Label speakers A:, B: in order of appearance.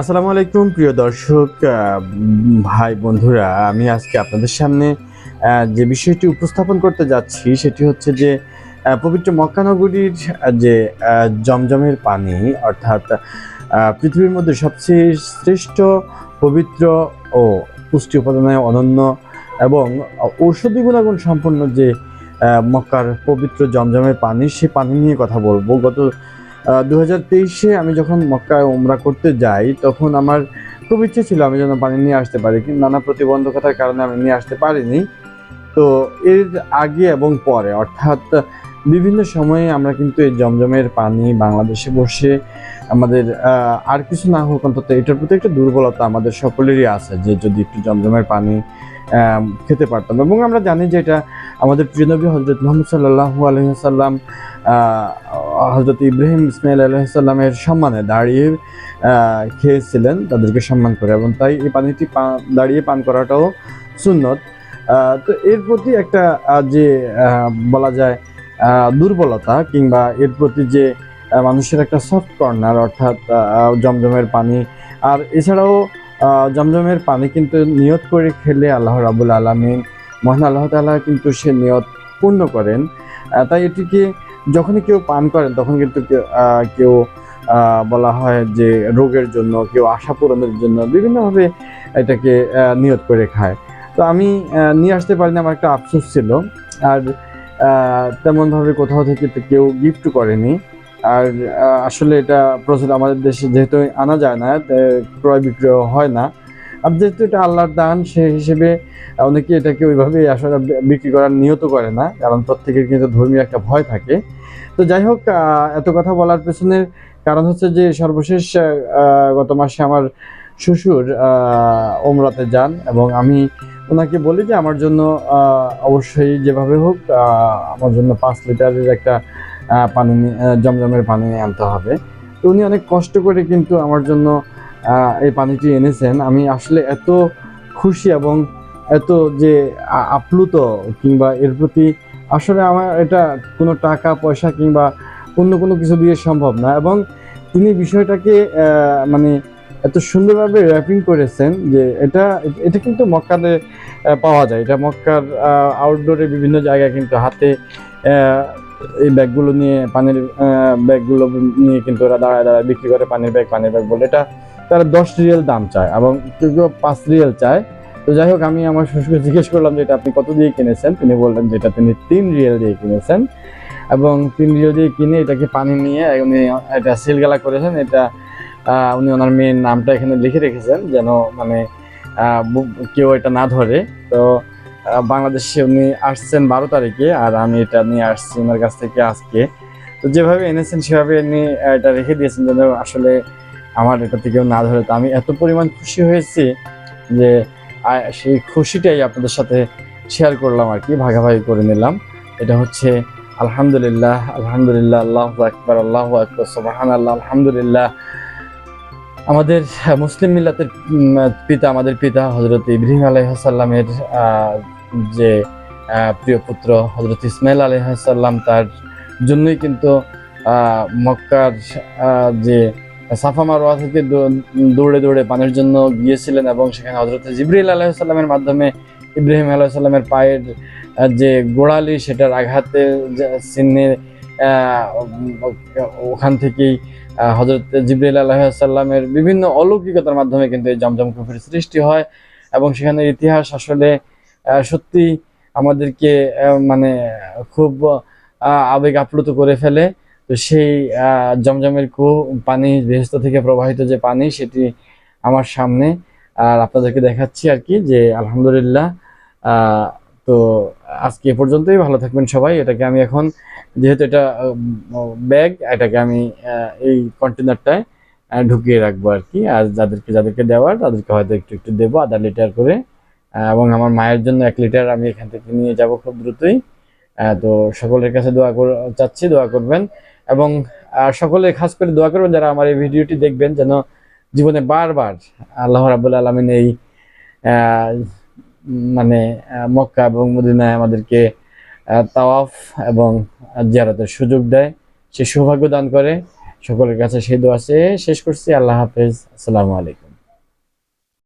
A: আসসালামু আলাইকুম, প্রিয় দর্শক ভাই বন্ধুরা, আমি আজকে আপনাদের সামনে যে বিষয়টি উপস্থাপন করতে যাচ্ছি, সেটি হচ্ছে যে পবিত্র মক্কানগরীর যে জমজমের পানি, অর্থাৎ পৃথিবীর মধ্যে সবচেয়ে শ্রেষ্ঠ, পবিত্র ও পুষ্টি উপাদানে অনন্য এবং ঔষধি গুণাগুণ সম্পন্ন যে মক্কার পবিত্র জমজমের পানি, সে পানি নিয়ে কথা বলব। গত দু হাজার তেইশে আমি যখন মক্কায় ওমরা করতে যাই, তখন আমার খুব ইচ্ছে ছিল আমি যেন পানি নিয়ে আসতে পারি, কিন্তু নানা প্রতিবন্ধকতার কারণে আমি নিয়ে আসতে পারিনি। তো এর আগে এবং পরে, অর্থাৎ বিভিন্ন সময়ে আমরা কিন্তু এই জমজমের পানি বাংলাদেশে বসে আমাদের আর কিছু না হোক অন্তত এটার প্রতি একটা দুর্বলতা আমাদের সকলেরই আছে যে যদি একটু জমজমের পানি খেতে পারতাম। এবং আমরা জানি যে এটা আমাদের প্রিয় নবী হজরত মোহাম্মদ সাল্লাহু আলহিহাসাল্লাম হজরত ইব্রাহিম ইসমাইল আলহিসাল্লামের সম্মানে দাঁড়িয়ে খেয়েছিলেন তাদেরকে সম্মান করে এবং তাই এই পানিটি দাঁড়িয়ে পান করাটাও সুন্নত। তো এর প্রতি একটা যে বলা যায় দুর্বলতা কিংবা এর প্রতি যে মানুষের একটা সফট কর্নার অর্থাৎ জমজমের পানি। আর এছাড়াও জমজমের পানি কিন্তু নিয়ত করে খেলে আল্লাহ রাবুল আলমিন, মহান আল্লাহ তাআলা কিন্তু সে নিয়ত পূর্ণ করেন। তাই এটিকে যখনই কেউ পান করেন, তখন কিন্তু কেউ- বলা হয় যে, রোগের জন্য, কেউ আশা পূরণের জন্য বিভিন্নভাবে এটাকে নিয়ত করে খায়। তো আমি নিয়ে আসতে পারিনি, আমার একটা আফসোস ছিল। আর তেমনভাবে কোথাও থেকে কেউ গিফট করেনি। আর আসলে এটা প্রচুর আমাদের দেশে যেহেতু আনা যায় না ক্রয় বিক্রয় হয় না। আর যেহেতু এটা আল্লাহর দান, সেই হিসেবে অনেকে এটাকে ওইভাবে আসলে বিক্রি করার নিয়ত করে না, কারণ প্রত্যেকের কিন্তু ধর্মীয় একটা ভয় থাকে। তো যাই হোক এত কথা বলার পেছনের কারণ হচ্ছে যে সর্বশেষ গত মাসে আমার শ্বশুর ওমরাতে যান এবং আমি ওনাকে বলি যে আমার জন্য অবশ্যই যেভাবে হোক আমার জন্য পাঁচ লিটারের একটা পানি জমজমের পানি আনতে হবে। তো উনি অনেক কষ্ট করে কিন্তু আমার জন্য এই পানিটি এনেছেন। আমি আসলে এত খুশি এবং এত যে আপ্লুত কিংবা এর প্রতি আসলে আমার এটা কোনো টাকা, পয়সা কিংবা অন্য কোনো কিছু দিয়ে সম্ভব না। এবং তিনি বিষয়টাকে মানে এত সুন্দরভাবে র্যাপিং করেছেন যে এটা এটা কিন্তু মক্কাতে পাওয়া যায়। এটা মক্কার আউটডোরে বিভিন্ন জায়গায় কিন্তু হাতে এই ব্যাগগুলো নিয়ে, পানির ব্যাগগুলো নিয়ে কিন্তু ওরা দাঁড়ায় দাঁড়ায় বিক্রি করে পানির ব্যাগ পানির ব্যাগ বলে। এটা তারা দশ রিয়েল দাম চায় এবং কেউ কেউ পাঁচ রিয়েল চায়। তো যাই হোক, আমি আমার শ্বশুরকে জিজ্ঞেস করলাম যে এটা আপনি কত দিয়ে কিনেছেন? তিনি বললেন যে এটা তিনি তিন রিয়েল দিয়ে কিনেছেন। এবং তিন রিয়েল দিয়ে কিনে এটাকে পানি নিয়ে, উনি এটা সিলগালা করেছেন। এটা উনি ওনার মেয়ের নামটা এখানে লিখে রেখেছেন, যেন মানে কেউ এটা না ধরে। তো বাংলাদেশে উনি আসছেন বারো তারিখে, আর আমি এটা নিয়ে আসছি ওনার কাছ থেকে আজকে। তো যেভাবে এনেছেন, সেভাবে উনি এটা রেখে দিয়েছেন যেন আসলে আমার এটা থেকেও না ধরে। তো আমি এত পরিমাণ খুশি হয়েছি যে সেই খুশিটাই আপনাদের সাথে শেয়ার করলাম আর কি, ভাগাভাগি করে নিলাম। এটা হচ্ছে, আলহামদুলিল্লাহ আলহামদুলিল্লাহ, আল্লাহ আকবর আল্লাহ আকবর সোবাহান আল্লাহ আলহামদুলিল্লাহ। আমাদের মুসলিম মিল্লাতের পিতা আমাদের পিতা হজরত ইব্রাহিম আলাইহাসাল্লামের আহ, যে প্রিয় পুত্র হজরত ইসমাইল আলাইহাসাল্লাম তার জন্যই কিন্তু মক্কার যে সাফা মারোয়া থেকে দৌড়ে দৌড়ে পানির জন্য গিয়েছিলেন এবং সেখানে হজরত জিবরিল আলাইসাল্লামের মাধ্যমে ইব্রাহিম আলাইসাল্লামের পায়ের যে গোড়ালি সেটার আঘাতে যে- চিহ্নে আহ, ওখান থেকেই হজরত জিবরিল আলাইসাল্লামের বিভিন্ন অলৌকিকতার মাধ্যমে কিন্তু এই জমজম কুফির সৃষ্টি হয় এবং সেখানের ইতিহাস আসলে সত্যি আমাদেরকে মানে খুব আবেগ আপ্লুত করে ফেলে। তো সেই জমজমের কু পানি বেহেস্ত থেকে প্রবাহিত যে পানি, সেটি আমার সামনে। আর আপনাদেরকে দেখাচ্ছি আর কি যে আলহামদুলিল্লাহ তো আজকে এ পর্যন্তই। ভালো থাকবেন সবাই। এটাকে আমি এখন যেহেতু এটা ব্যাগ, এটাকে আমি এই কন্টেনারটায় ঢুকিয়ে রাখব আর কি। আর যাদেরকে যাদেরকে দেওয়ার, তাদেরকে হয়তো একটু একটু দেবো আধা লিটার করে। এবং আমার মায়ের জন্য এক লিটার আমি এখান থেকে নিয়ে যাব খুব দ্রুতই। তো সকলের কাছে দোয়া কর, চাচ্ছি, দোয়া করবেন। এবং সকলে খাস করে দোয়া করবেন যারা আমার এই ভিডিওটি দেখবেন, যেন জীবনে বারবার আল্লাহ রাবুল আলমিন এই মানে মক্কা এবং মদিনায় আমাদেরকে তাওয়াফ এবং জিয়ারতের সুযোগ দেয়। সে সৌভাগ্য দান করে। সকলের কাছে সেদু আছে শেষ করছি। আল্লাহ হাফেজ। আসসালামু আলাইকুম।